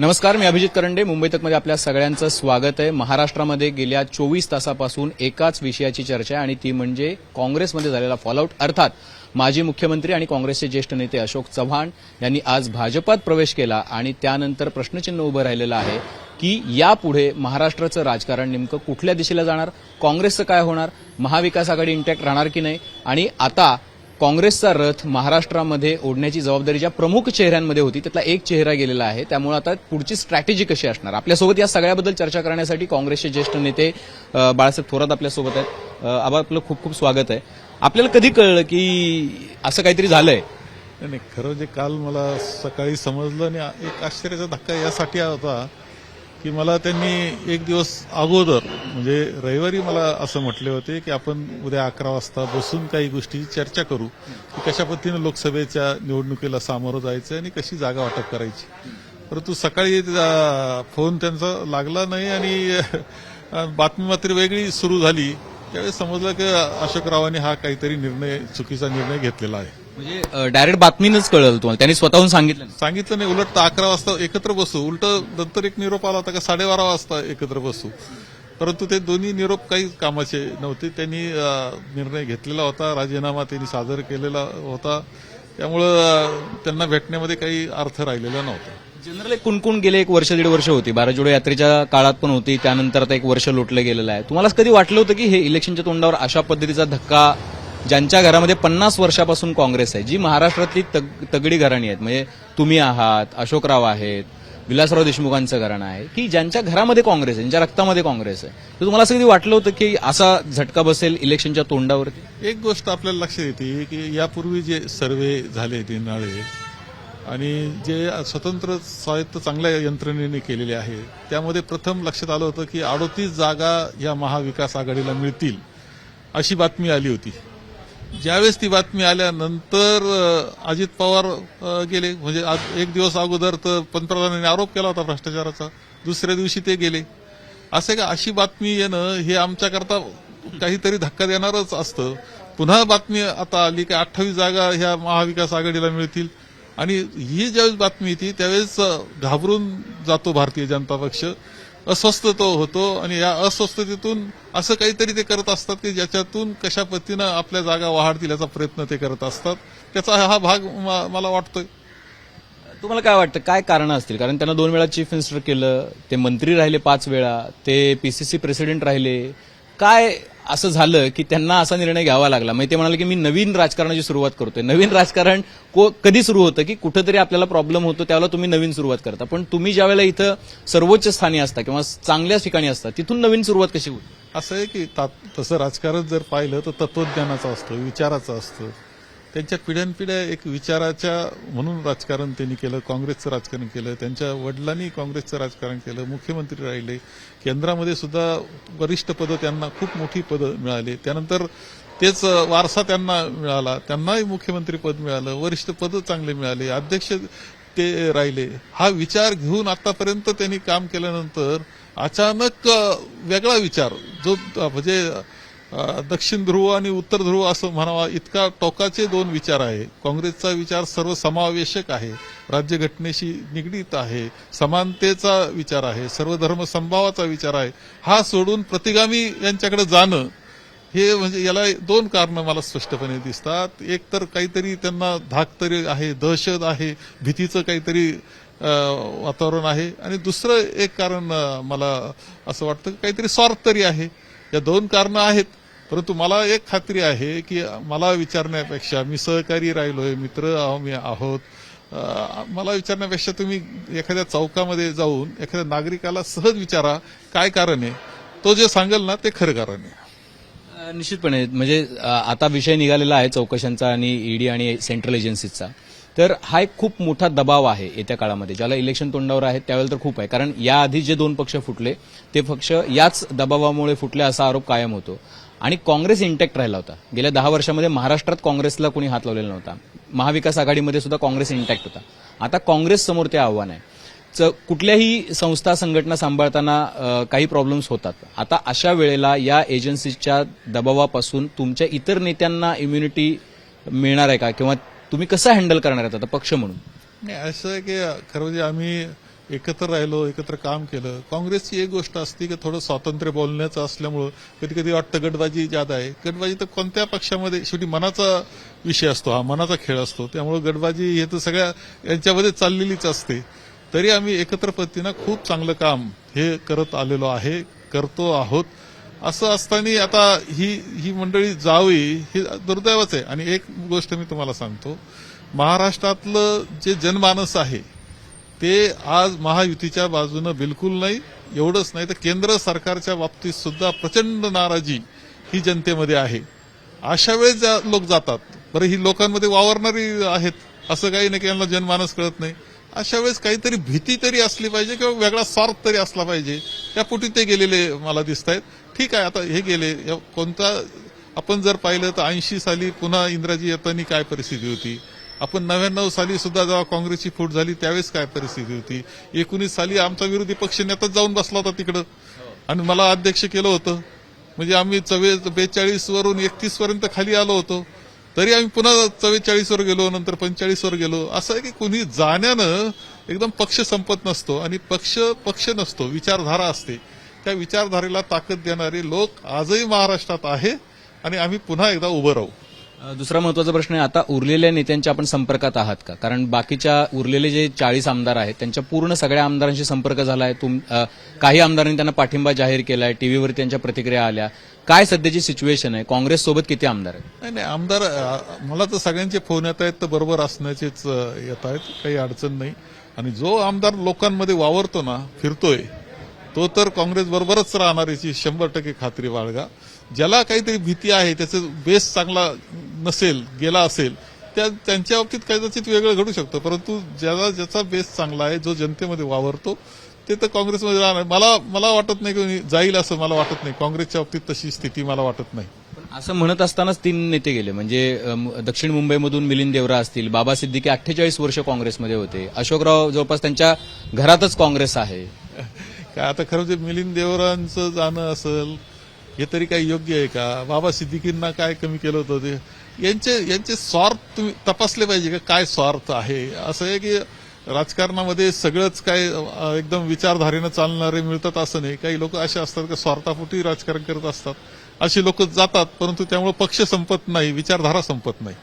नमस्कार मी अभिजित करंडे. मुंबई तकमध्ये आपल्या सगळ्यांचं स्वागत आहे. महाराष्ट्रामध्ये गेल्या चोवीस तासापासून एकाच विषयाची चर्चा आहे आणि ती म्हणजे काँग्रेसमध्ये झालेला फॉलआउट अर्थात माजी मुख्यमंत्री आणि काँग्रेसचे ज्येष्ठ नेते अशोक चव्हाण यांनी आज भाजपात प्रवेश केला आणि त्यानंतर प्रश्नचिन्ह उभं राहिलेलं आहे की यापुढे महाराष्ट्राचं राजकारण नेमकं कुठल्या दिशेला जाणार? काँग्रेसचं काय होणार? महाविकास आघाडी इंटॅक्ट राहणार की नाही? आणि आता काँग्रेसचा रथ महाराष्ट्रामध्ये ओढण्याची जबाबदारी ज्या प्रमुख चेहऱ्यांमध्ये होती त्यातला एक चेहरा गेलेला आहे. त्यामुळे आता पुढची स्ट्रॅटेजी कशी असणार? आपल्यासोबत या सगळ्याबद्दल चर्चा करण्यासाठी काँग्रेसचे ज्येष्ठ नेते बाळासाहेब थोरात आपल्यासोबत आहेत. आबा आपलं खूप खूप स्वागत आहे. आपल्याला कधी कळलं की असं काहीतरी झालंय? नाही नाही, खरं जे काल मला सकाळी समजलं आणि एक आश्चर्याचा धक्का यासाठी होता की मला त्यांनी एक दिवस अगोदर म्हणजे रविवारी मला असं म्हटले होते की आपण उद्या अकरा वाजता बसून काही गोष्टी चर्चा करू की कशा पद्धतीनं लोकसभेच्या निवडणुकीला सामोरं जायचं आणि कशी जागा वाटप करायची. परंतु सकाळी फोन त्यांचा लागला नाही आणि बातमी मात्र वेगळी सुरू झाली. त्यावेळेस समजलं की अशोकरावांनी हा काहीतरी निर्णय चुकीचा निर्णय घेतलेला आहे. म्हणजे डायरेक्ट बातमीनच कळलं तुम्हाला. त्यांनी स्वतःहून सांगितलं. सांगितलं नाही. उलट तर अकरा वाजता एकत्र बसू. उलट नंतर एक निरोप आला होता का साडेबारा वाजता एकत्र बसू. परंतु ते दोन्ही निरोप काही कामाचे नव्हते. त्यांनी निर्णय घेतलेला होता. राजीनामा त्यांनी सादर केलेला होता. त्यामुळं त्यांना भेटण्यामध्ये काही अर्थ राहिलेला नव्हता. जनरल एक कुणकुण गेले एक वर्ष दीड वर्ष होती. बारा जोडे यात्रेच्या काळात पण होती. त्यानंतर आता एक वर्ष लोटलं गेलेलं आहे. तुम्हाला कधी वाटलं होतं की हे इलेक्शनच्या तोंडावर अशा पद्धतीचा धक्का ज्यांच्या घरामध्ये पन्नास वर्षापासून काँग्रेस आहे जी महाराष्ट्रातली तग- तगडी घराणी आहेत म्हणजे तुम्ही आहात अशोकराव आहेत विलासराव देशमुखांचं घराणं आहे की ज्यांच्या घरामध्ये काँग्रेस आहे ज्यांच्या रक्तामध्ये काँग्रेस आहे. तर तुम्हाला असं कधी वाटलं होतं की असा झटका बसेल इलेक्शनच्या तोंडावरती? एक गोष्ट आपल्याला लक्षात येते की यापूर्वी जे सर्वे झाले ते नाळे आणि जे स्वतंत्र स्वायत्त चांगल्या यंत्रणेने केलेले आहे त्यामध्ये प्रथम लक्षात आलं होतं की अडोतीस जागा या महाविकास आघाडीला मिळतील अशी बातमी आली होती. ज्यावेळेस ती बातमी आल्यानंतर अजित पवार गेले. म्हणजे आज एक दिवस अगोदर तर पंतप्रधानांनी आरोप केला होता भ्रष्टाचाराचा. दुसऱ्या दिवशी ते गेले. असे का अशी बातमी येणं हे आमच्याकरता काहीतरी धक्का देणारच असतं. पुन्हा बातमी आता आली की अठ्ठावीस जागा ह्या महाविकास आघाडीला मिळतील. आणि ही ज्यावेळेस बातमी येते त्यावेळेस घाबरून जातो भारतीय जनता पक्ष. अस्वस्थ तो होतो आणि या अस्वस्थतेतून असं काहीतरी ते करत असतात की ज्याच्यातून कशा पद्धतीनं आपल्या जागा वाढतील याचा प्रयत्न ते करत असतात. त्याचा हा भाग मला वाटतोय. तुम्हाला काय वाटतं? काय कारण असतील? कारण त्यांना दोन वेळा चीफ मिनिस्टर केलं ते मंत्री राहिले पाच वेळा ते पीसीसी प्रेसिडेंट राहिले. काय असं झालं की त्यांना असा निर्णय घ्यावा लागला. म्हणजे ते म्हणाले की मी नवीन राजकारणाची सुरुवात करतोय. नवीन राजकारण को- कधी सुरू होतं की कुठंतरी आपल्याला प्रॉब्लेम होतो त्यावेळेला तुम्ही नवीन सुरुवात करता. पण तुम्ही ज्या वेळेला इथं सर्वोच्च स्थानी असता किंवा चांगल्याच ठिकाणी असता तिथून नवीन सुरुवात कशी होईल? असं आहे की तसं राजकारण जर पाहिलं तर तत्वज्ञानाचं असतं विचाराचं असतं. त्यांच्या पिढ्यानपिढ्या एक विचाराच्या म्हणून राजकारण त्यांनी केलं काँग्रेसचं राजकारण केलं त्यांच्या वडिलांनी काँग्रेसचं राजकारण केलं मुख्यमंत्री राहिले. केंद्रामध्ये सुद्धा वरिष्ठ पदं त्यांना खूप मोठी पदं मिळाली. त्यानंतर तेच वारसा त्यांना मिळाला. त्यांनाही मुख्यमंत्री पद मिळालं. वरिष्ठ पदं चांगले मिळाले. अध्यक्ष ते राहिले. हा विचार घेऊन आतापर्यंत त्यांनी काम केल्यानंतर अचानक वेगळा विचार जो म्हणजे दक्षिण ध्रुव आणि उत्तर ध्रुव असं म्हणावा इतका टोकाचे दोन विचार आहे. काँग्रेसचा विचार सर्वसमावेशक आहे. राज्यघटनेशी निगडीत आहे. समानतेचा विचार आहे. सर्व धर्म संभावाचा विचार आहे. हा सोडून प्रतिगामी यांच्याकडे जाणं हे म्हणजे याला दोन कारणं मला स्पष्टपणे दिसतात. एक तर काहीतरी त्यांना धाक तरी आहे दहशत आहे भीतीचं काहीतरी वातावरण आहे. आणि दुसरं एक कारण मला असं वाटतं काहीतरी स्वार्थ तरी आहे. या दोन कारणं आहेत. परंतु मला एक खात्री आहे की मला विचारण्यापेक्षा मी सहकारी राहिलोय मित्र आहो मी आहोत. मला विचारण्यापेक्षा तुम्ही एखाद्या चौकामध्ये जाऊन एखाद्या नागरिकाला सहज विचारा काय कारण आहे. तो जे सांगेल ना ते खरं कारण आहे. निश्चितपणे. म्हणजे आता विषय निघालेला आहे चौकशांचा आणि ईडी आणि सेंट्रल एजन्सीचा. तर हा एक खूप मोठा दबाव आहे येत्या काळामध्ये. ज्याला इलेक्शन तोंडावर आहे त्यावेळेला तर खूप आहे. कारण याआधी जे दोन पक्ष फुटले ते पक्ष याच दबावामुळे फुटले असा आरोप कायम होतो. आणि काँग्रेस इंटॅक्ट राहिला होता. गेल्या दहा वर्षामध्ये महाराष्ट्रात काँग्रेसला कोणी हात लावलेला नव्हता. महाविकास आघाडीमध्ये सुद्धा काँग्रेस इंटॅक्ट होता. आता काँग्रेस समोर ते आव्हान आहे. च- कुठल्याही संस्था संघटना सांभाळताना काही प्रॉब्लेम्स होतात. आता अशा वेळेला या एजन्सीच्या दबावापासून तुमच्या इतर नेत्यांना इम्युनिटी मिळणार आहे का? किंवा तुम्ही कसं हँडल करणार आहात? आता पक्ष म्हणून. नाही असं आहे की खरं म्हणजे आम्ही एकत्र राहिलो एकत्र काम केलं. काँग्रेसची एक गोष्ट असते की थोडं स्वातंत्र्य बोलण्याचं असल्यामुळं कधी कधी वाटतं गटबाजी ज्यादा आहे. गटबाजी तर कोणत्या पक्षामध्ये शेवटी मनाचा विषय असतो हा मनाचा खेळ असतो. त्यामुळे गटबाजी हे तर सगळ्या यांच्यामध्ये चाललेलीच असते. तरी आम्ही एकत्र पद्धतीनं खूप चांगलं काम हे करत आलेलो आहे करतो आहोत. असं असताना आता ही ही मंडळी जावी हे दुर्दैवच आहे. आणि एक गोष्ट मी तुम्हाला सांगतो. महाराष्ट्रातलं जे जनमानस आहे ते आज महायुतीच्या बाजूनं बिलकुल नाही एवढंच नाही तर केंद्र सरकारच्या बाबतीत सुद्धा प्रचंड नाराजी ही जनतेमध्ये आहे. अशा वेळेस जा लोक जातात बरं ही लोकांमध्ये वावरणारी आहेत असं काही नाही की यांना जनमानस कळत नाही. अशा वेळेस काहीतरी भीती तरी असली पाहिजे किंवा वेगळा स्वार्थ तरी असला पाहिजे त्यापोटी ते गेलेले मला दिसत आहेत ठीक आहे आता हे गेले या- कोणता आपण जर पाहिलं तर ऐंशी साली पुन्हा इंद्राजी येतानी काय परिस्थिती होती? आपण नव्याण्णव साली सुद्धा जेव्हा काँग्रेसची फूट झाली त्यावेळेस काय परिस्थिती होती? एकोणीस साली आमचा विरोधी पक्ष नेताच जाऊन बसला होता तिकडं. आणि मला अध्यक्ष केलं होतं. म्हणजे आम्ही चव्वे बेचाळीस वरून एकतीस पर्यंत खाली आलो होतो. तरी आम्ही पुन्हा चव्वेचाळीस वर गेलो नंतर पंचेचाळीस वर गेलो. असं आहे की कुणी जाण्यानं एकदम पक्ष संपत नसतो आणि पक्ष पक्ष नसतो विचारधारा असते. त्या विचारधारेला ताकद देणारे लोक आजही महाराष्ट्रात आहे आणि आम्ही पुन्हा एकदा उभं राहू. दुसरा महत्त्वाचा प्रश्न आहे आता उरलेल्या नेत्यांच्या आपण संपर्कात आहात का? कारण बाकीच्या उरलेले जे चाळीस आमदार आहेत त्यांच्या पूर्ण सगळ्या आमदारांशी संपर्क झाला आहे. तुम काही आमदारांनी त्यांना पाठिंबा जाहीर केलाय टीव्हीवर त्यांच्या प्रतिक्रिया आल्या. काय सध्याची सिच्युएशन आहे? काँग्रेस सोबत किती आमदार आहेत? नाही नाही आमदार मला तर सगळ्यांचे फोन येत आहेत तर बरोबर असण्याचेच येत आहेत. काही अडचण नाही. आणि जो आमदार लोकांमध्ये वावरतो ना फिरतोय तो तर काँग्रेस बरोबरच राहणार याची शंभर टक्के खात्री बाळगा. ज्याला काहीतरी भीती आहे त्याचं बेस चांगला नसेल गेला असेल त्या त्यांच्या बाबतीत कदाचित वेगळं घडू शकतं. परंतु ज्याला ज्याचा बेस चांगला आहे जो जनतेमध्ये वावरतो ते तर काँग्रेसमध्ये राहणार. मला मला वाटत नाही की जाईल असं मला वाटत नाही. काँग्रेसच्या बाबतीत तशी स्थिती मला वाटत नाही. असं म्हणत असतानाच तीन नेते गेले. म्हणजे दक्षिण मुंबईमधून मिलिंद देवरा असतील बाबा सिद्दीकी अठ्ठेचाळीस वर्ष काँग्रेसमध्ये होते. अशोकराव जवळपास त्यांच्या घरातच काँग्रेस आहे. काय आता खरं जे मिलिंद देवरांचं जाणं असेल हे तरी काही योग्य आहे का? बाबा सिद्दीकींना काय कमी केलं होतं ते? यांचे यांचे स्वार्थ तुम्ही तपासले पाहिजे का? काय स्वार्थ आहे? असं आहे की राजकारणामध्ये सगळंच काय एकदम विचारधारेनं चालणारे मिळतात असं नाही. काही लोक असे असतात का स्वार्थापोटी राजकारण करत असतात? अशी लोक जातात परंतु त्यामुळे पक्ष संपत नाही विचारधारा संपत नाही.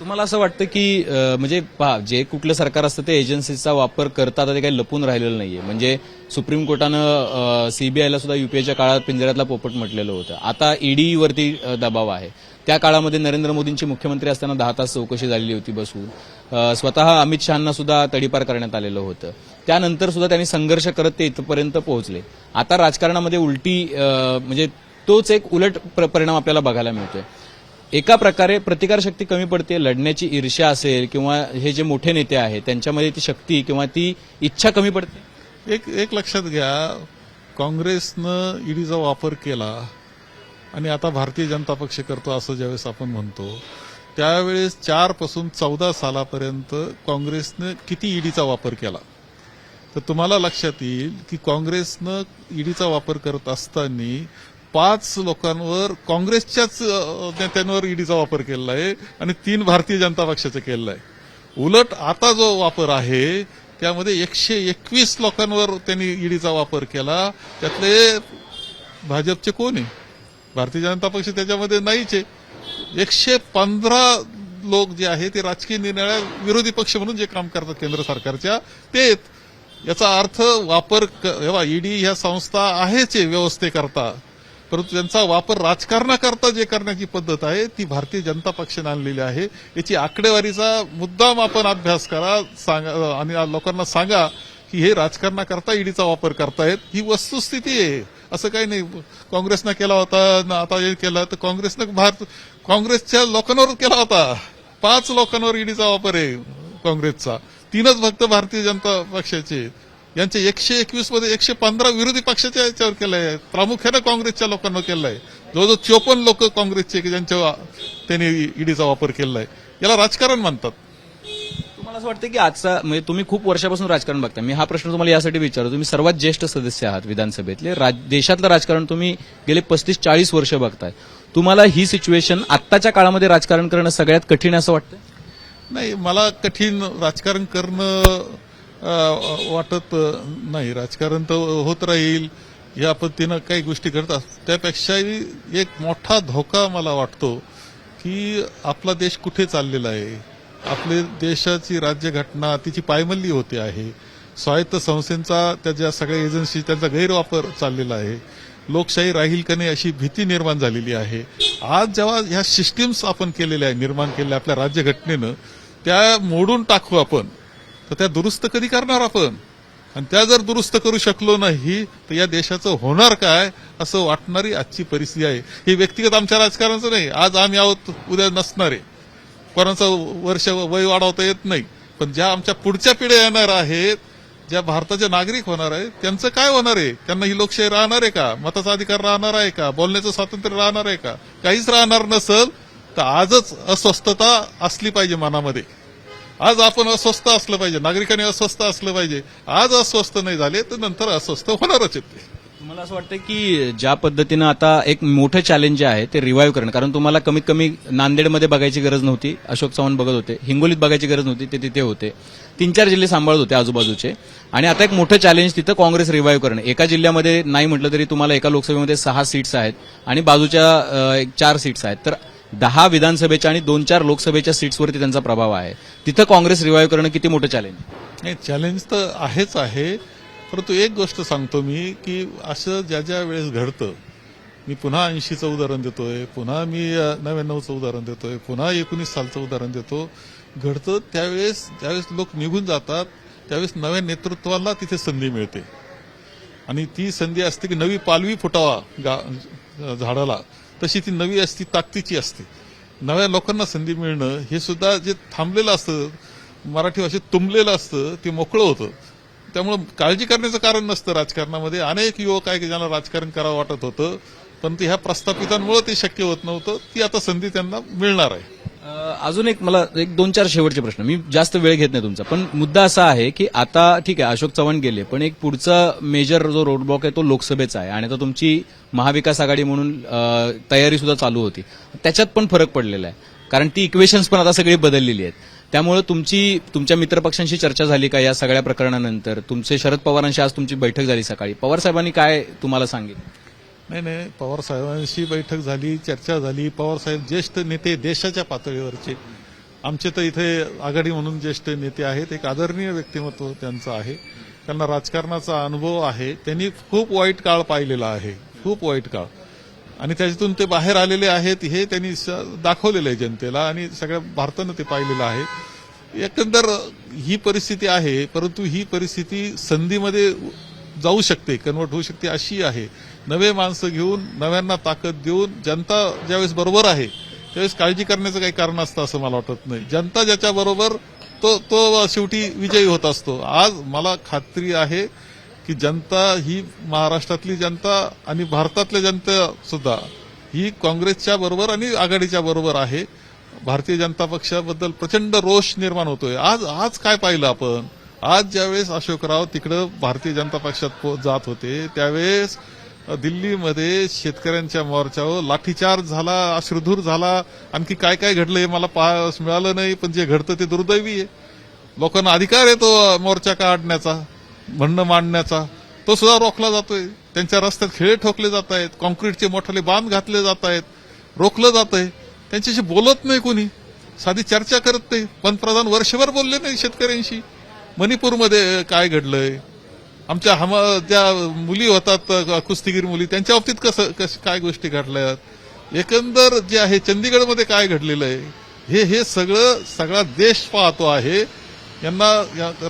तुम्हाला असं वाटतं की म्हणजे पहा जे कुठलं सरकार असतं ते एजन्सीचा वापर करतात ते काही लपून राहिलेलं नाहीये. म्हणजे सुप्रीम कोर्टानं सीबीआयला सुद्धा युपीएच्या काळात पिंजऱ्यातला पोपट म्हटलेलं होतं. आता ईडी वरती दबाव आहे. त्या काळामध्ये नरेंद्र मोदींची मुख्यमंत्री असताना दहा तास चौकशी झालेली होती बसून. स्वतः अमित शहाना सुद्धा तडीपार करण्यात आलेलं होतं. त्यानंतर सुद्धा त्यांनी संघर्ष करत ते इथपर्यंत पोहोचले. आता राजकारणामध्ये उलटी म्हणजे तोच एक उलट प्र- परिणाम आपल्याला बघायला मिळतोय. एका प्रकारे प्रतिकारशक्ती कमी पडते लढण्याची ईर्ष्या असेल किंवा हे जे मोठे नेते आहेत त्यांच्यामध्ये ती शक्ती किंवा ती इच्छा कमी पडते? एक एक लक्षात घ्या काँग्रेसनं ईडीचा वापर केला आणि आता भारतीय जनता पक्ष करतो असं ज्यावेळेस आपण म्हणतो त्यावेळेस चारपासून चौदा सालापर्यंत काँग्रेसनं किती ईडीचा वापर केला? तर तुम्हाला लक्षात येईल की काँग्रेसनं ईडीचा वापर करत असताना पाच लोकांवर काँग्रेसच्याच नेत्यांवर ईडीचा वापर केलेला आहे आणि तीन भारतीय जनता पक्षाचा केलेला आहे. उलट आता जो वापर आहे त्यामध्ये एकशे एकवीस लोकांवर त्यांनी ईडीचा वापर केला. त्यातले भाजपचे कोण आहे? भारतीय जनता पक्ष त्याच्यामध्ये नाहीच आहे. एकशे पंधरा लोक जे आहे ते राजकीय निर्णया विरोधी पक्ष म्हणून जे काम करतात केंद्र सरकारच्या ते याचा अर्थ वापर ईडी ह्या संस्था आहेच व्यवस्थेकरता. परंतु त्यांचा वापर राजकारणाकरता जे करण्याची पद्धत आहे ती भारतीय जनता पक्षाने आणलेली आहे. याची आकडेवारीचा मुद्दाम आपण अभ्यास करा सांगा आणि लोकांना सांगा की हे राजकारणाकरता ईडीचा वापर करतायत. ही वस्तुस्थिती आहे. असं काही नाही. काँग्रेसनं केला होता न आता हे केलं तर काँग्रेसनं भारत काँग्रेसच्या लोकांवर केला होता. पाच लोकांवर ईडीचा वापर आहे काँग्रेसचा. तीनच फक्त भारतीय जनता पक्षाचे यांचे एकशे एकवीसमध्ये एकशे पंधरा विरोधी पक्षाच्या याच्यावर केलंय. प्रामुख्याने काँग्रेसच्या लोकांना केलंय. जवळजवळ चोपन्न लोक काँग्रेसचे की ज्यांच्या त्यांनी ईडीचा वापर केलाय. याला राजकारण म्हणतात. तुम्हाला असं वाटतं की आजचा म्हणजे तुम्ही खूप वर्षापासून राजकारण बघता मी हा प्रश्न तुम्हाला यासाठी विचारतो. तुम्ही सर्वात ज्येष्ठ सदस्य आहात विधानसभेतले. राज- देशातलं राजकारण तुम्ही गेले पस्तीस चाळीस वर्ष बघताय. तुम्हाला ही सिच्युएशन आत्ताच्या काळामध्ये राजकारण करणं सगळ्यात कठीण आहे असं वाटतं नाही मला कठीण राजकारण करणं वाटत नाही. राजकारण तर होत राहील. या पद्धतीनं काही गोष्टी घडतात त्यापेक्षाही एक मोठा धोका मला वाटतो की आपला देश कुठे चाललेला आहे? आपले देशाची राज्यघटना तिची पायमल्ली होते आहे. स्वायत्त संस्थेचा त्याच्या सगळ्या एजन्सी त्यांचा गैरवापर चाललेला आहे. लोकशाही राहील का नाही अशी भीती निर्माण झालेली आहे. आज जेव्हा ह्या सिस्टीम्स आपण केलेल्या आहे निर्माण केलेल्या आपल्या राज्यघटनेनं त्या मोडून टाकू आपण तर त्या दुरुस्त कधी करणार आपण? आणि त्या जर दुरुस्त करू शकलो नाही तर या देशाचं होणार काय असं वाटणारी आजची परिस्थिती आहे. ही व्यक्तिगत आमच्या राजकारणाचं नाही. आज आम्ही आहोत उद्या नसणार आहे. कोणाचं वर्ष वय वाढवता येत नाही. पण ज्या आमच्या पुढच्या पिढ्या येणार आहेत ज्या भारताचे नागरिक होणार आहेत त्यांचं काय होणार आहे? त्यांना ही लोकशाही राहणार आहे का? मताचा अधिकार राहणार आहे का? बोलण्याचं स्वातंत्र्य राहणार आहे का? काहीच राहणार नसल तर आजच अस्वस्थता असली पाहिजे मनामध्ये. आज आपण अस्वस्थ असलं पाहिजे. नागरिकांनी अस्वस्थ असलं पाहिजे. आज अस्वस्थ नाही झाले तर नंतर अस्वस्थ होणारच आहेत ते. असं वाटतं की ज्या पद्धतीनं आता एक मोठं चॅलेंज जे आहे ते रिवाईव्ह करणं. कारण तुम्हाला कमीत कमी नांदेडमध्ये बघायची गरज नव्हती. अशोक चव्हाण बघत होते. हिंगोलीत बघायची गरज नव्हती. ते तिथे होते. तीन चार जिल्हे सांभाळत होते आजूबाजूचे. आणि आता एक मोठं चॅलेंज तिथं काँग्रेस रिवाईव्ह करणं. एका जिल्ह्यामध्ये नाही म्हटलं तरी तुम्हाला एका लोकसभेमध्ये सहा सीट्स आहेत आणि बाजूच्या एक चार सीट्स आहेत. तर दहा विधानसभेच्या आणि दोन चार लोकसभेच्या सीट्सवरती त्यांचा प्रभाव आहे. तिथं काँग्रेस रिवाईव्ह करणं किती मोठं चॅलेंज नाही चॅलेंज तर आहेच आहे. परंतु एक गोष्ट सांगतो मी की असं ज्या ज्या वेळेस घडतं मी पुन्हा ऐंशीचं उदाहरण देतोय पुन्हा मी नव्याण्णवचं उदाहरण देतोय पुन्हा एकोणीस सालचं उदाहरण देतो. घडतं त्यावेळेस ज्यावेळेस लोक निघून जातात त्यावेळेस नव्या नेतृत्वाला तिथे संधी मिळते. आणि ती संधी असते की नवी पालवी फुटावा गा झाडाला. तशी ती नवी असती ताकदीची असते. नव्या लोकांना संधी मिळणं हे सुद्धा जे थांबलेलं असतं मराठी भाषेत तुंबलेलं असतं ते मोकळं होतं. त्यामुळं काळजी करण्याचं कारण नसतं राजकारणामध्ये. अनेक युवक आहे की ज्यांना राजकारण करावं वाटत होतं पण ते ह्या प्रस्थापितांमुळे ते शक्य होत नव्हतं. ती आता संधी त्यांना मिळणार आहे. अजून एक मला एक दोन चार शेवटचे प्रश्न. मी जास्त वेळ घेत नाही तुमचा. पण मुद्दा असा आहे की आता ठीक आहे अशोक चव्हाण गेले पण एक पुढचा मेजर जो रोडब्लॉक आहे तो लोकसभेचा आहे. आणि आता तुमची महाविकास आघाडी म्हणून तयारी सुद्धा चालू होती. त्याच्यात पण फरक पडलेला आहे. कारण ती इक्वेशन्स पण आता सगळी बदललेली आहेत. त्यामुळे तुमची तुमच्या मित्रपक्षांशी चर्चा झाली का या सगळ्या प्रकरणानंतर? तुमचे शरद पवारांशी आज तुमची बैठक झाली सकाळी. पवार साहेबांनी काय तुम्हाला सांगितलं? नाही नाही पवार साहेबांशी बैठक झाली चर्चा झाली. पवार साहेब ज्येष्ठ नेते देशाच्या पातळीवरचे. आमचे तर इथे आघाडी म्हणून ज्येष्ठ नेते आहेत. एक आदरणीय व्यक्तिमत्व त्यांचं आहे. त्यांना राजकारणाचा अनुभव आहे. त्यांनी खूप वाईट काळ पाहिलेला आहे. खूप वाईट काळ. आणि त्याच्यातून ते बाहेर आलेले आहेत हे त्यांनी स- दाखवलेलं आहे जनतेला. आणि सगळ्या भारतानं ते पाहिलेलं आहे. एकंदर ही परिस्थिती आहे परंतु ही परिस्थिती संधीमध्ये जाऊ शकते कन्वर्ट होऊ शकते अशी आहे. नवे माणसं घेऊन नव्यांना ताकद देऊन जनता ज्यावेळेस बरोबर आहे त्यावेळेस काळजी करण्याचं काही कारण असतं असं मला वाटत नाही. जनता ज्याच्या बरोबर तो तो शेवटी विजयी होत असतो. आज मला खात्री आहे की जनता ही महाराष्ट्रातली जनता आणि भारतातल्या जनता सुद्धा ही काँग्रेसच्या बरोबर आणि आघाडीच्या बरोबर आहे. भारतीय जनता पक्षाबद्दल प्रचंड रोष निर्माण होतोय. आज आज काय पाहिलं आपण? आज ज्यावेळेस अशोकराव तिकडं भारतीय जनता पक्षात पो- जात होते त्यावेळेस दिल्लीमध्ये शेतकऱ्यांच्या मोर्चावर लाठीचार्ज झाला अश्रुधूर झाला. आणखी काय काय घडलं हे मला पाहायला मिळालं नाही पण जे घडतं ते दुर्दैवी आहे. लोकांना अधिकार आहे तो मोर्चा काढण्याचा म्हणणं मांडण्याचा. तो सुद्धा रोखला जातोय. त्यांच्या रस्त्यात खेळे ठोकले जात आहेत कॉन्क्रीटचे मोठाले बांध घातले जात आहेत रोखलं जात आहे. त्यांच्याशी बोलत नाही कोणी साधी चर्चा करत नाही. पंतप्रधान वर्षभर बोलले नाही शेतकऱ्यांशी. मणिपूरमध्ये काय घडलंय? आमच्या हम ज्या मुली होतात कुस्तीगीर मुली त्यांच्या बाबतीत कसं कस काय गोष्टी घडल्यात? एकंदर जे आहे चंदीगडमध्ये काय घडलेलं आहे? हे हे सगळं सगळा देश पाहतो आहे. यांना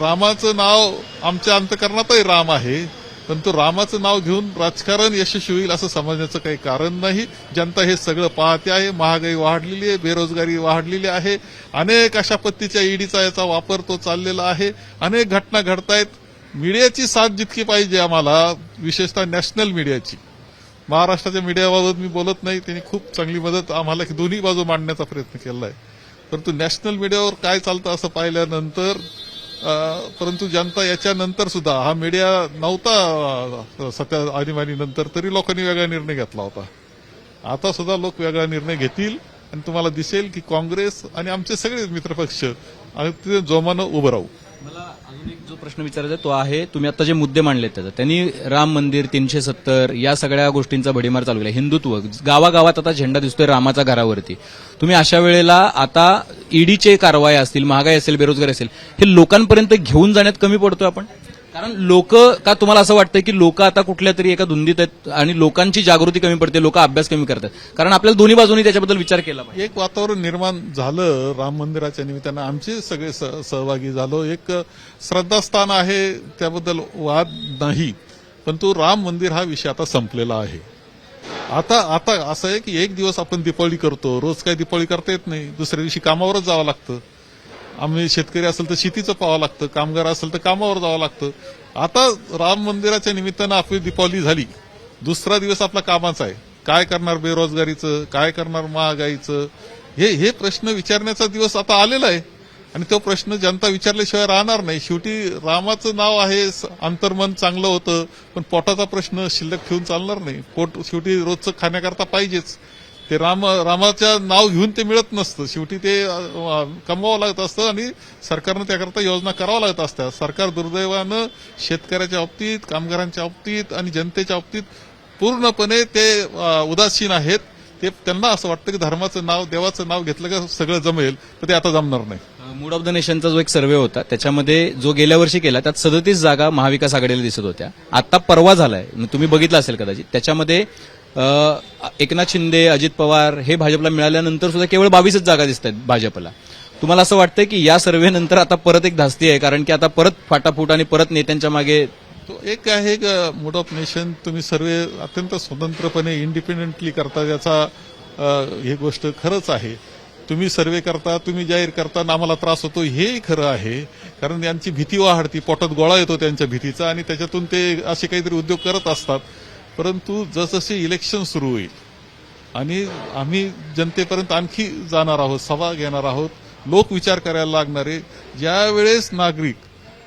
रामाचं नाव आमच्या अंतकरणातही राम आहे. पण तो रामाचं नाव घेऊन राजकारण यशस्वी होईल असं समजण्याचं काही कारण नाही. जनता हे सगळं पाहते आहे. महागाई वाढलेली आहे बेरोजगारी वाढलेली आहे. अनेक अशा पद्धतीच्या ईडीचा याचा वापर तो चाललेला आहे. अनेक घटना घडतायत. मीडियाची साथ जितकी पाहिजे आम्हाला विशेषतः नॅशनल मीडियाची. महाराष्ट्राच्या मीडियाबाबत मी बोलत नाही त्यांनी खूप चांगली मदत आम्हाला दोन्ही बाजू मांडण्याचा प्रयत्न केला आहे परंतु नॅशनल मीडियावर काय चालतं असं पाहिल्यानंतर परंतु जनता याच्यानंतर सुद्धा हा मीडिया नव्हता अं, सत्या आणीबाणीनंतर तरी लोकांनी वेगळा निर्णय घेतला होता. आता सुद्धा लोक वेगळा निर्णय घेतील आणि तुम्हाला दिसेल की काँग्रेस आणि आमचे सगळे मित्रपक्ष आणि तिथे जोमानं उभं राहू. मला एक जो प्रश्न विचारायचा तो आहे तुम्ही आता जे मुद्दे मांडलेत त्याचा. त्यांनी राम मंदिर तीनशे सत्तर या सगळ्या गोष्टींचा भडीमार चालू केला. हिंदुत्व गावागावात आता झेंडा दिसतोय रामाचा घरावरती. तुम्ही अशा वेळेला आता ईडीचे कारवाई असतील महागाई असेल बेरोजगारी असेल हे लोकांपर्यंत घेऊन जाण्यात कमी पडतोय आपण? कारण लोक का तुम्हाला असं वाटतं की लोक आता कुठल्या तरी एका धुंदीत आहेत आणि लोकांची जागृती कमी पडते लोक अभ्यास कमी करतात? कारण आपल्याला दोन्ही बाजूनी त्याच्याबद्दल विचार केला पाहिजे. एक वातावरण निर्माण झालं राम मंदिराच्या निमित्तानं. आमचे सगळे स- सहभागी झालो. एक श्रद्धास्थान आहे त्याबद्दल वाद नाही. पण तो राम मंदिर हा विषय आता संपलेला आहे. आता आता असं आहे की एक दिवस आपण दीपावली करतो. रोज काही दीपावली करता येत नाही. दुसऱ्या दिवशी कामावरच जावं लागतं. आम्ही शेतकरी असेल तर शेतीचं पाहावं लागतं कामगार असेल तर कामावर जावं लागतं. आता राम मंदिराच्या निमित्तानं आपली दीपावली झाली. दुसरा दिवस आपला कामाचा आहे. काय करणार बेरोजगारीचं? काय करणार महागाईचं? हे हे प्रश्न विचारण्याचा दिवस आता आलेला आहे. आणि तो प्रश्न जनता विचारल्याशिवाय राहणार नाही. शेवटी रामाचं नाव आहे अंतर्मन चांगलं होतं पण पोटाचा प्रश्न शिल्लक ठेवून चालणार नाही. पोट शेवटी रोजचं खाण्याकरता पाहिजेच. ते राम रामाच्या नाव घेऊन ते मिळत नसतं. शेवटी ते कमवावं लागत असतं आणि सरकारनं त्याकरता योजना कराव्या लागत असतात. सरकार दुर्दैवानं शेतकऱ्याच्या बाबतीत कामगारांच्या बाबतीत आणि जनतेच्या बाबतीत पूर्णपणे ते उदासीन आहेत. ते त्यांना असं वाटतं की धर्माचं नाव देवाचं नाव घेतलं का सगळं जमेल तर ते आता जमणार नाही. मूड ऑफ द नेशनचा जो एक सर्वे होता त्याच्यामध्ये जो गेल्या वर्षी केला त्यात सदतीस जागा महाविकास आघाडीला दिसत होत्या. आता परवा झालाय. तुम्ही बघितलं असेल कदाचित. त्याच्यामध्ये एकनाथ शिंदे अजित पवार हे भाजपला मिळाल्यानंतर सुद्धा केवळ बावीसच जागा दिसत आहेत भाजपला. तुम्हाला असं वाटतं की या सर्व्हेनंतर आता परत एक धास्ती आहे? कारण की आता परत फाटाफूट आणि परत नेत्यांच्या मागे तो एक आहे मूड ऑफ नेशन. तुम्ही सर्वे अत्यंत स्वतंत्रपणे इंडिपेंडेंटली करता याचा ही गोष्ट खरंच आहे. तुम्ही सर्वे करता तुम्ही जाहीर करता आम्हाला त्रास होतो हेही खरं आहे. कारण यांची भीती वाढती पोटात गोळा येतो त्यांच्या भीतीचा आणि त्याच्यातून ते असे काहीतरी उद्योग करत असतात. परंतु जसजसे इलेक्शन सुरू होईल आणि आम्ही जनतेपर्यंत आणखी जाणार आहोत सभा घेणार आहोत लोक विचार करायला लागणारे ज्या वेळेस नागरिक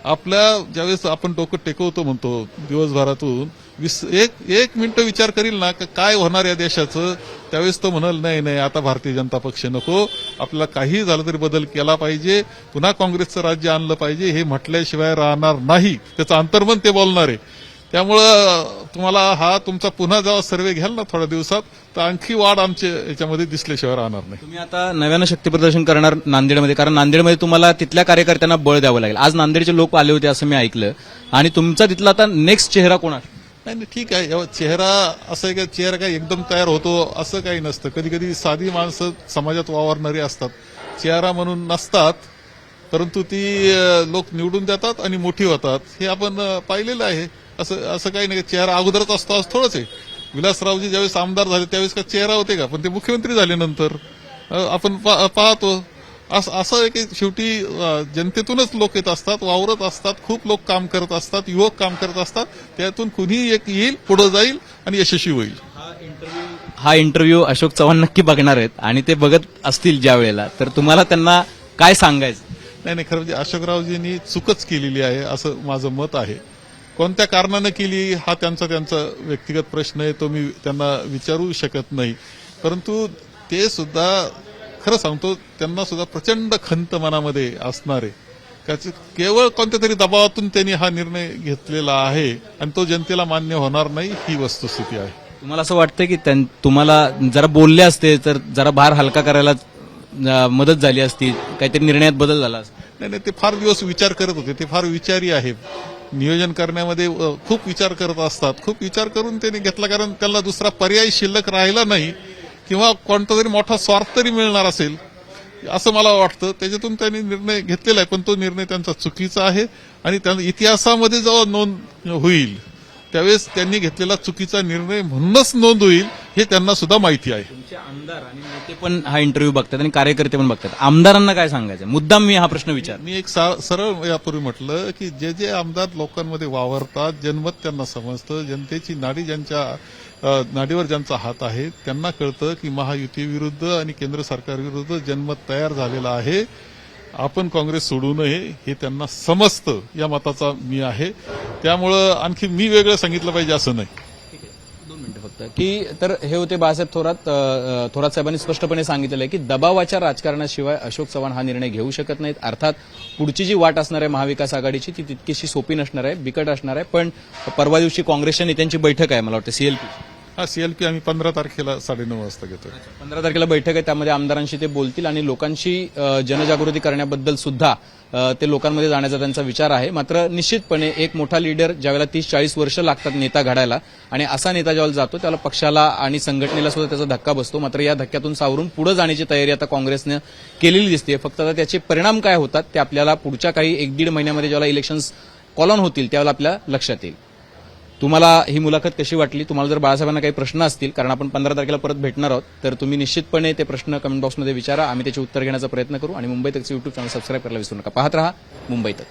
आपल्या ज्यावेळेस आपण डोकं टेकवतो म्हणतो दिवसभरातून वीस एक एक मिनिट विचार करील ना का काय होणार या देशाचं त्यावेळेस तो म्हणाल नाही नाही आता भारतीय जनता पक्ष नको आपल्याला काही झालं तरी बदल केला पाहिजे पुन्हा काँग्रेसचं राज्य आणलं पाहिजे हे म्हटल्याशिवाय राहणार नाही. त्याचं अंतर्मन ते बोलणार. आहे त्यामुळं तुम्हाला हा तुमचा पुन्हा जेव्हा सर्वे घ्याल ना थोड्या दिवसात तर आणखी वाढ आमच्या याच्यामध्ये दिसल्याशिवाय राहणार नाही. तुम्ही आता नव्यानं शक्ती प्रदर्शन करणार नांदेडमध्ये कारण नांदेडमध्ये तुम्हाला तिथल्या कार्यकर्त्यांना बळ द्यावं लागेल. आज नांदेडचे लोक आले होते असं मी ऐकलं. आणि तुमचा तिथला आता नेक्स्ट चेहरा कोण आहे? नाही नाही ठीक आहे. चेहरा असं आहे का चेहरा काही एकदम तयार होतो असं काही नसतं. कधी कधी साधी माणसं समाजात वावरणारी असतात. चेहरा म्हणून नसतात परंतु ती लोक निवडून देतात आणि मोठी होतात. हे आपण पाहिलेलं आहे. असं असं काही नाही. चेहरा अगोदरच असतो असं थोडंच आहे. विलासरावजी ज्यावेळेस आमदार झाले त्यावेळेस का चेहरा होते का? पण ते मुख्यमंत्री झाले नंतर. आपण पाहतो. असं असं आहे की शेवटी जनतेतूनच लोक येत असतात वावरत असतात खूप लोक काम करत असतात युवक काम करत असतात. त्यातून कुणी एक येईल पुढे जाईल आणि यशस्वी होईल. हा इंटरव्ह्यू अशोक चव्हाण नक्की बघणार आहेत आणि ते बघत असतील ज्या वेळेला तर तुम्हाला त्यांना काय सांगायचं? नाही नाही खरं म्हणजे अशोकरावजींनी चूकच केलेली आहे असं माझं मत आहे. कोणत्या कारणानं केली हा त्यांचा त्यांचा व्यक्तिगत प्रश्न आहे तो मी त्यांना विचारू शकत नाही. परंतु ते सुद्धा खरं सांगतो त्यांना सुद्धा प्रचंड खंत मनामध्ये असणार आहे. त्याचं केवळ कोणत्या तरी दबावातून त्यांनी हा निर्णय घेतलेला आहे आणि तो जनतेला मान्य होणार नाही ही वस्तुस्थिती आहे. तुम्हाला असं वाटतं की तुम्हाला जरा बोलले असते तर जरा भार हलका करायला मदत झाली असती काहीतरी निर्णयात बदल झाला असता. नाही नाही ते फार दिवस विचार करत होते ते फार विचारी आहे नियोजन करण्यामध्ये खूप विचार करत असतात. खूप विचार करून त्यांनी घेतला कारण त्यांना दुसरा पर्याय शिल्लक राहिला नाही किंवा कोणता तरी मोठा स्वार्थ तरी मिळणार असेल असं मला वाटतं. त्याच्यातून त्यांनी निर्णय घेतलेला आहे पण तो निर्णय त्यांचा चुकीचा आहे आणि त्यांना इतिहासामध्ये जेव्हा नोंद होईल त्यावेळेस त्यांनी घेतलेला चुकीचा निर्णय म्हणूनच नोंद होईल. हे त्यांना सुद्धा माहिती आहे. तुमचे आमदार आणि नेते पण हा इंटरव्ह्यू बघतात आणि कार्यकर्ते पण बघतात. आमदारांना काय सांगायचं? मुद्दाम मी हा प्रश्न विचार मी एक सा- सरळ यापूर्वी म्हटलं की जे जे आमदार लोकांमध्ये वावरतात जनमत त्यांना समजतं जनतेची नाडी ज्यांच्या अ, नाडीवर ज्यांचा हात आहे त्यांना कळतं की महायुती विरुद्ध आणि केंद्र सरकार विरुद्ध जनमत तयार झालेलं आहे. आपण काँग्रेस सोडू नये हे त्यांना समजतं या मताचा मी आहे. त्यामुळं आणखी मी वेगळं सांगितलं पाहिजे असं नाही दोन मिनिटं फक्त वाटतं की तर हे होते बाळासाहेब थोरात थोरात साहेबांनी स्पष्टपणे सांगितलेलं आहे की दबावाच्या राजकारणाशिवाय अशोक चव्हाण हा निर्णय घेऊ शकत नाहीत. अर्थात पुढची जी वाट असणार आहे महाविकास आघाडीची ती तितकीशी सोपी नसणार आहे बिकट असणार आहे. पण परवा दिवशी काँग्रेसच्या नेत्यांची बैठक आहे मला वाटतं सीएलपी हा सीएलपी आम्ही पंधरा तारखेला साडेनऊ वाजता घेतो पंधरा तारखेला बैठक आहे त्यामध्ये आमदारांशी ते बोलतील आणि लोकांशी जनजागृती करण्याबद्दल सुद्धा ते लोकांमध्ये जाण्याचा त्यांचा विचार आहे. मात्र निश्चितपणे एक मोठा लीडर ज्यावेळेला तीस चाळीस वर्ष लागतात नेता घडायला आणि असा नेता ज्यावेळेला जातो त्याला पक्षाला आणि संघटनेला सुद्धा त्याचा धक्का बसतो. मात्र या धक्क्यातून सावरून पुढे जाण्याची तयारी आता काँग्रेसनं केलेली दिसते फक्त आता त्याचे परिणाम काय होतात ते आपल्याला पुढच्या काही एक दीड महिन्यामध्ये ज्यावेळेला इलेक्शन्स कॉलॉन होतील त्यावेळेला आपल्या लक्षात येईल. तुम्हाला ही मुलाखत कशी वाटली? तुम्हाला जर बाळासाहेबांना काही प्रश्न असतील कारण आपण पंधरा तारखेला परत भेटणार आहोत तर तुम्ही निश्चितपणे ते प्रश्न कमेंट बॉक्समध्ये विचारा. आम्ही त्याचे उत्तर घेण्याचा प्रयत्न करू आणि मुंबई तकचे युट्यूब चॅनल सबस्क्राईब करायला विसरू नका. पाहत रहा मुंबई तक.